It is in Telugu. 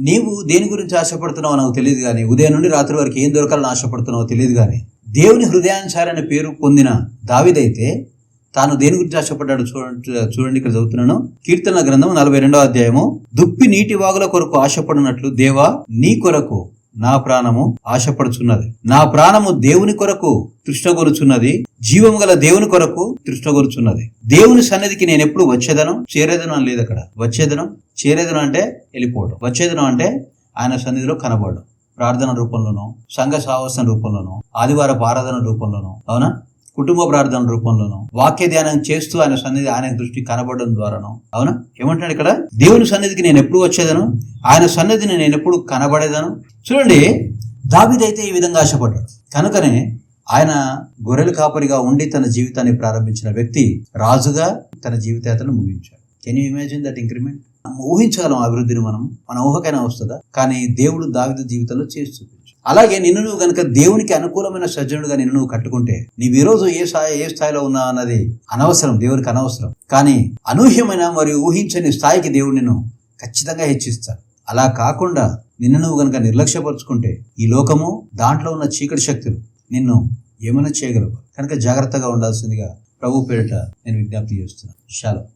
నీవు దేని గురించి ఆశపడుతున్నావో నాకు తెలియదు కానీ ఉదయం నుండి రాత్రి వరకు ఏం దొరకాలని ఆశపడుతున్నావో తెలియదు కానీ దేవుని హృదయానుసారణ పేరు పొందిన దావిదైతే తాను దేని గురించి ఆశపడ్డాడు చూడండి చూడండి ఇక్కడ చదువుతున్నాను. కీర్తన గ్రంథం నలభై రెండవ అధ్యాయము. దుప్పి నీటి వాగుల కొరకు ఆశపడినట్లు దేవా నీ కొరకు నా ప్రాణము ఆశపడుచున్నది. నా ప్రాణము దేవుని కొరకు తృష్ణగొరుచున్నది జీవము గల దేవుని కొరకు తృష్ణగొరుచున్నది దేవుని సన్నిధికి నేను ఎప్పుడు వచ్చేదనం? చేరేదనం అని లేదు అక్కడ. వచ్చేదనం? చేరేదనం అంటే వెళ్ళిపోవడం. వచ్చేదనం అంటే ఆయన సన్నిధిలో కనబడడం. ప్రార్థన రూపంలోనో సంఘ సాహసం రూపంలోనో ఆదివారపు ఆరాధన రూపంలోనో. అవునా? కుటుంబ ప్రార్థన రూపంలోనో వాక్య ధ్యానం చేస్తూ ఆయన సన్నిధి ఆయన దృష్టి కనబడడం ద్వారానో. అవునా? ఏమంటాడు ఇక్కడ? దేవుని సన్నిధికి నేను ఎప్పుడు వచ్చేదను? ఆయన సన్నిధిని నేను ఎప్పుడు కనబడేదను? చూడండి దావిదైతే ఈ విధంగా ఆశపడ్డాడు. కనుకనే ఆయన గొర్రెల కాపరిగా ఉండి తన జీవితాన్ని ప్రారంభించిన వ్యక్తి రాజుగా తన జీవితాతను ముగించాడు. Can you imagine that increment ఊహించగలం అభివృద్ధిని మనం. మన ఊహకైనా వస్తుందా? కానీ దేవుడు దావిద జీవితంలో చేసి చూపించు అలాగే నిన్ను నువ్వు గనుక దేవునికి అనుకూలమైన సజ్జనుడుగా నిన్ను నువ్వు కట్టుకుంటే నీవు ఈ రోజు ఏ స్థాయి ఏ స్థాయిలో ఉన్నా అన్నది అనవసరం దేవునికి అనవసరం. కానీ అనూహ్యమైన మరియు ఊహించని స్థాయికి దేవుడు నిన్ను ఖచ్చితంగా హెచ్చిస్తాడు. అలా కాకుండా నిన్ను నువ్వు కనుక నిర్లక్ష్యపరుచుకుంటే ఈ లోకము దాంట్లో ఉన్న చీకటి శక్తులు నిన్ను ఏమైనా చేయగలవు? కనుక జాగ్రత్తగా ఉండాల్సిందిగా ప్రభు పేరిట నేను విజ్ఞప్తి చేస్తున్నాను. చాలా